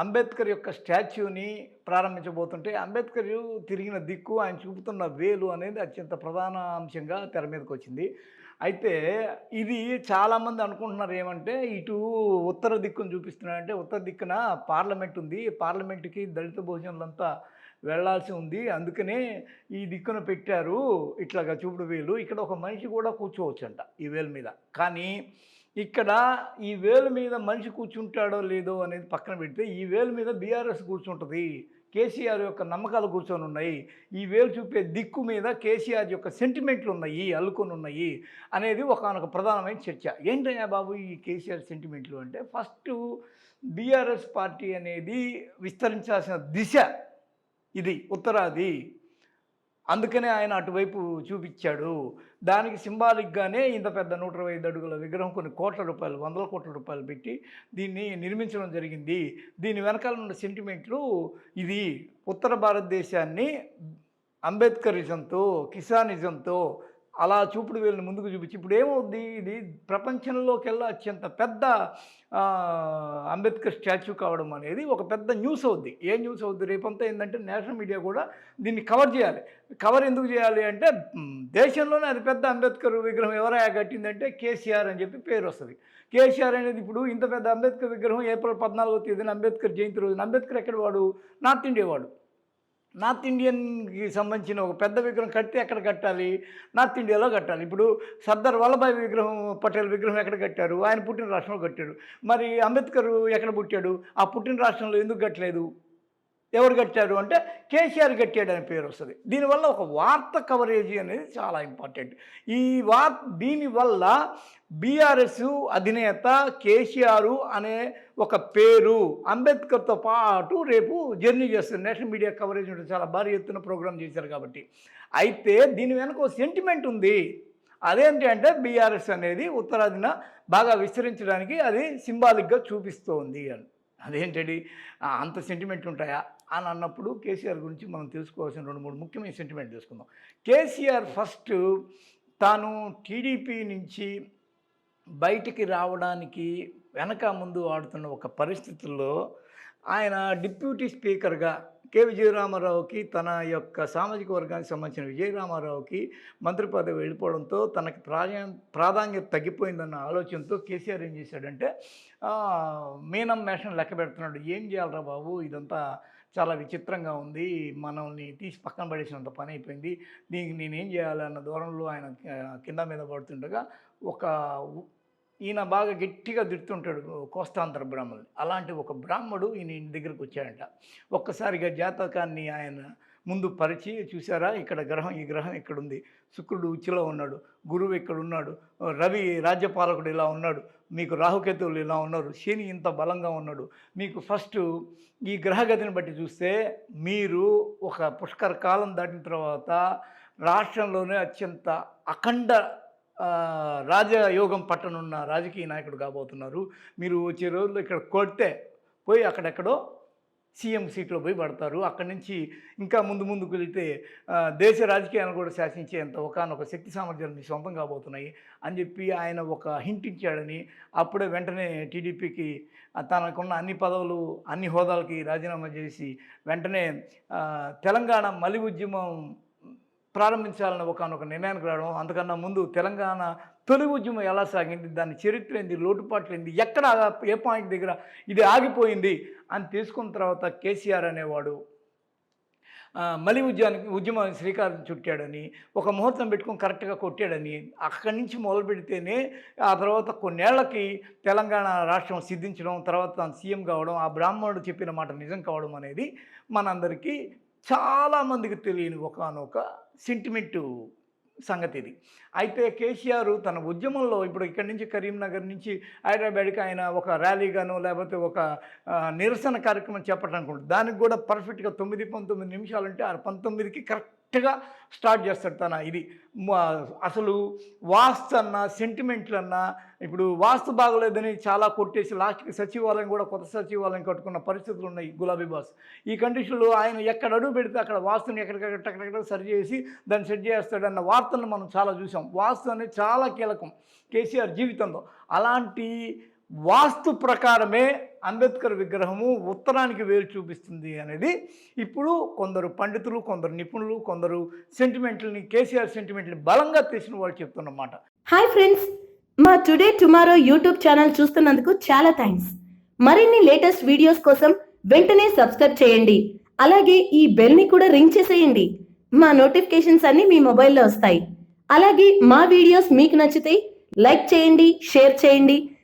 అంబేద్కర్ యొక్క స్టాచ్యూని ప్రారంభించబోతుంటే అంబేద్కర్ తిరిగిన దిక్కు ఆయన చూపుతున్న వేలు అనేది అత్యంత ప్రధాన అంశంగా తెర మీదకి వచ్చింది. అయితే ఇది చాలామంది అనుకుంటున్నారు ఏమంటే ఇటు ఉత్తర దిక్కును చూపిస్తున్నారంటే ఉత్తర దిక్కున పార్లమెంట్ ఉంది. పార్లమెంట్కి దళిత భోజనాలంతా వెళ్ళాల్సి ఉంది. అందుకనే ఈ దిక్కున పెట్టారు ఇట్లాగా చూపుడు వేలు. ఇక్కడ ఒక మనిషి కూడా కూర్చోవచ్చంట ఈ వేలు మీద. కానీ ఇక్కడ ఈ వేలు మీద మనిషి కూర్చుంటాడో లేదో అనేది పక్కన పెడితే ఈ వేలు మీద బీఆర్ఎస్ కూర్చుంటుంది కేసీఆర్ యొక్క నమ్మకాలు కూర్చొని ఉన్నాయి ఈ వేలు చూపే దిక్కు మీద కేసీఆర్ యొక్క సెంటిమెంట్లు ఉన్నాయి అల్లుకొని ఉన్నాయి అనేది ఒకనొక ప్రధానమైన చర్చ. ఏంటయ్యా బాబు ఈ కేసీఆర్ సెంటిమెంట్లు అంటే ఫస్ట్ బీఆర్ఎస్ పార్టీ అనేది విస్తరించాల్సిన దిశ ఇది ఉత్తరాది. అందుకనే ఆయన అటువైపు చూపించాడు. దానికి సింబాలిక్గానే ఇంత పెద్ద నూట ఇరవై ఐదు అడుగుల విగ్రహం కొన్ని కోట్ల రూపాయలు వందల కోట్ల రూపాయలు పెట్టి దీన్ని నిర్మించడం జరిగింది. దీని వెనకాల ఉన్న సెంటిమెంట్లు ఇది. ఉత్తర భారతదేశాన్ని అంబేద్కరిజంతో కిసానిజంతో అలా చూపుడు వీళ్ళని ముందుకు చూపించి ఇప్పుడు ఏమవుద్ది? ఇది ప్రపంచంలోకెల్లా అత్యంత పెద్ద అంబేద్కర్ స్టాచ్యూ కావడం అనేది ఒక పెద్ద న్యూస్ అవుద్ది. ఏ న్యూస్ అవుద్ది? రేపంతా ఏంటంటే నేషనల్ మీడియా కూడా దీన్ని కవర్ చేయాలి. కవర్ ఎందుకు చేయాలి అంటే దేశంలోనే అది పెద్ద అంబేద్కర్ విగ్రహం ఎవరైనా కట్టిందంటే కేసీఆర్ అని చెప్పి పేరు వస్తుంది. కేసీఆర్ అనేది ఇప్పుడు ఇంత పెద్ద అంబేద్కర్ విగ్రహం ఏప్రిల్ పద్నాలుగో తేదీన అంబేద్కర్ జయంతి రోజున అంబేద్కర్ ఎక్కడ వాడు? నార్త్ ఇండియా వాడు. నార్త్ ఇండియన్కి సంబంధించిన ఒక పెద్ద విగ్రహం కట్టి ఎక్కడ కట్టాలి? నార్త్ ఇండియాలో కట్టాలి. ఇప్పుడు సర్దార్ వల్లభాయ్ విగ్రహం పటేల్ విగ్రహం ఎక్కడ కట్టారు? ఆయన పుట్టిన రాష్ట్రంలో కట్టాడు. మరి అంబేద్కర్ ఎక్కడ పుట్టాడు? ఆ పుట్టిన రాష్ట్రంలో ఎందుకు కట్టలేదు? ఎవరు కట్టారు అంటే కేసీఆర్ కట్టాడు అనే పేరు వస్తుంది. దీనివల్ల ఒక వార్త కవరేజీ అనేది చాలా ఇంపార్టెంట్ ఈ వార్ దీనివల్ల బీఆర్ఎస్ అధినేత కేసీఆర్ అనే ఒక పేరు అంబేద్కర్తో పాటు రేపు జర్నీ చేస్తుంది. నేషనల్ మీడియా కవరేజ్ ఉంటుంది చాలా భారీ ఎత్తున ప్రోగ్రామ్ చేశారు కాబట్టి. అయితే దీని వెనక ఒక సెంటిమెంట్ ఉంది. అదేంటి అంటే బీఆర్ఎస్ అనేది ఉత్తరాదిన బాగా విస్తరించడానికి అది సింబాలిక్గా చూపిస్తోంది అని. అదేంటండి? అంత సెంటిమెంట్ ఉంటాయా? అని అన్నప్పుడు కేసీఆర్ గురించి మనం తెలుసుకోవాల్సిన రెండు మూడు ముఖ్యమైన సెంటిమెంట్ తెలుసుకుందాం. కేసీఆర్ ఫస్ట్ తాను టీడీపీ నుంచి బయటికి రావడానికి వెనక ముందు ఆడుతున్న ఒక పరిస్థితుల్లో ఆయన డిప్యూటీ స్పీకర్గా కె. విజయరామారావుకి తన యొక్క సామాజిక వర్గానికి సంబంధించిన విజయరామారావుకి మంత్రి పదవి వెళ్ళిపోవడంతో తనకి ప్రాధాన్య ప్రాధాన్యత తగ్గిపోయిందన్న ఆలోచనతో కేసీఆర్ ఏం చేశాడంటే మీనం మేషం లెక్క పెడుతున్నాడు. ఏం చేయాలరా బాబు? ఇదంతా చాలా విచిత్రంగా ఉంది. మనల్ని తీసి పక్కన పడేసినంత పని అయిపోయింది దీనికి నేనేం చేయాలి అన్న దూరంలో ఆయన కింద మీద పడుతుండగా ఒక ఈయన బాగా గట్టిగా తిడుతుంటాడు కోస్తాంతర బ్రాహ్మణులు అలాంటి ఒక బ్రాహ్మడు ఈయన ఇంటి దగ్గరికి వచ్చాడంట. ఒక్కసారిగా జాతకాన్ని ఆయన ముందు పరిచి చూసారా ఇక్కడ గ్రహం ఈ గ్రహం ఇక్కడ ఉంది శుక్రుడు ఉచ్చులో ఉన్నాడు. గురువు ఇక్కడ ఉన్నాడు రవి రాజ్యపాలకుడు ఇలా ఉన్నాడు. మీకు రాహుకేతువులు ఇలా ఉన్నారు శని ఇంత బలంగా ఉన్నాడు. మీకు ఫస్ట్ ఈ గ్రహగతిని బట్టి చూస్తే మీరు ఒక పుష్కర కాలం దాటిన తర్వాత రాష్ట్రంలోనే అత్యంత అఖండ రాజయోగం పట్టనున్న రాజకీయ నాయకుడు కాబోతున్నారు. మీరు వచ్చే రోజుల్లో ఇక్కడ కొడితే పోయి అక్కడెక్కడో సీఎం సీట్లో పోయి పడతారు. అక్కడి నుంచి ఇంకా ముందు ముందుకు వెళితే దేశ రాజకీయాలను కూడా శాసించేంత ఒకనొక శక్తి సామర్థ్యాలు మీ సొంతం కాబోతున్నాయి అని చెప్పి ఆయన ఒక హింట్ ఇచ్చాడని అప్పుడే వెంటనే టీడీపీకి తనకున్న అన్ని పదవులు అన్ని హోదాలకి రాజీనామా చేసి వెంటనే తెలంగాణ మలి ఉద్యమం ప్రారంభించాలని ఒకనొక నిర్ణయానికి రావడం అంతకన్నా ముందు తెలంగాణ తొలి ఉద్యమం ఎలా సాగింది దాని చరిత్ర ఏంది లోటుపాట్లు ఏంది ఎక్కడ ఏ పాయింట్ దగ్గర ఇది ఆగిపోయింది అని తీసుకున్న తర్వాత కేసీఆర్ అనేవాడు మలి ఉద్యానికి ఉద్యమానికి శ్రీకారం చుట్టాడని ఒక ముహూర్తం పెట్టుకొని కరెక్ట్గా కొట్టాడని అక్కడి నుంచి మొదలు పెడితేనే ఆ తర్వాత కొన్నేళ్ళకి తెలంగాణ రాష్ట్రం సిద్ధించడం తర్వాత తాను సీఎం కావడం ఆ బ్రాహ్మణుడు చెప్పిన మాట నిజం కావడం అనేది మనందరికీ చాలామందికి తెలియని ఒకనొక సెంటిమెంటు సంగతి ఇది అయితే కేసీఆర్ తన ఉద్యమంలో ఇప్పుడు ఇక్కడి నుంచి కరీంనగర్ నుంచి హైదరాబాద్కి ఆయన ఒక ర్యాలీగాను లేకపోతే ఒక నిరసన కార్యక్రమం చెప్పాలనుకుంటాడు దానికి కూడా పర్ఫెక్ట్గా తొమ్మిది పంతొమ్మిది నిమిషాలు అంటే ఆ పంతొమ్మిదికి కరెక్ట్ కరెక్ట్గా స్టార్ట్ చేస్తాడు తన ఇది. అసలు వాస్తు అన్నా సెంటిమెంట్లు అన్నా ఇప్పుడు వాస్తు బాగలేదని చాలా కొట్టేసి లాస్ట్కి సచివాలయం కూడా కొత్త సచివాలయం కట్టుకున్న పరిస్థితులు ఉన్నాయి గులాబీ బాస్. ఈ కండిషన్లో ఆయన ఎక్కడ అడుగు పెడితే అక్కడ వాస్తుని ఎక్కడికక్కడ సరి చేసి దాన్ని సెట్ చేస్తాడన్న వార్తలను మనం చాలా చూసాం. వాస్తు అనేది చాలా కీలకం కేసీఆర్ జీవితంలో. అలాంటి వాస్తు ప్రకారమే అంబేద్కర్ విగ్రహము ఉత్తరానికి వేలు చూపిస్తుంది అనేది ఇప్పుడు కొందరు పండితులు కొందరు నిపుణులు కొందరు సెంటిమెంట్లని కేసీఆర్ సెంటిమెంట్ని బలంగా తీసిన వాళ్ళు చెప్తున్నమాట. హాయ్ ఫ్రెండ్స్ మా టుడే టుమారో యూట్యూబ్ ఛానల్ చూస్తున్నందుకు చాలా థ్యాంక్స్ మరిన్ని లేటెస్ట్ వీడియోస్ కోసం వెంటనే సబ్స్క్రైబ్ చేయండి. అలాగే ఈ బెల్ని కూడా రింగ్ చేసేయండి. మా నోటిఫికేషన్స్ అన్ని మీ మొబైల్లో వస్తాయి. అలాగే మా వీడియోస్ మీకు నచ్చితే లైక్ చేయండి షేర్ చేయండి.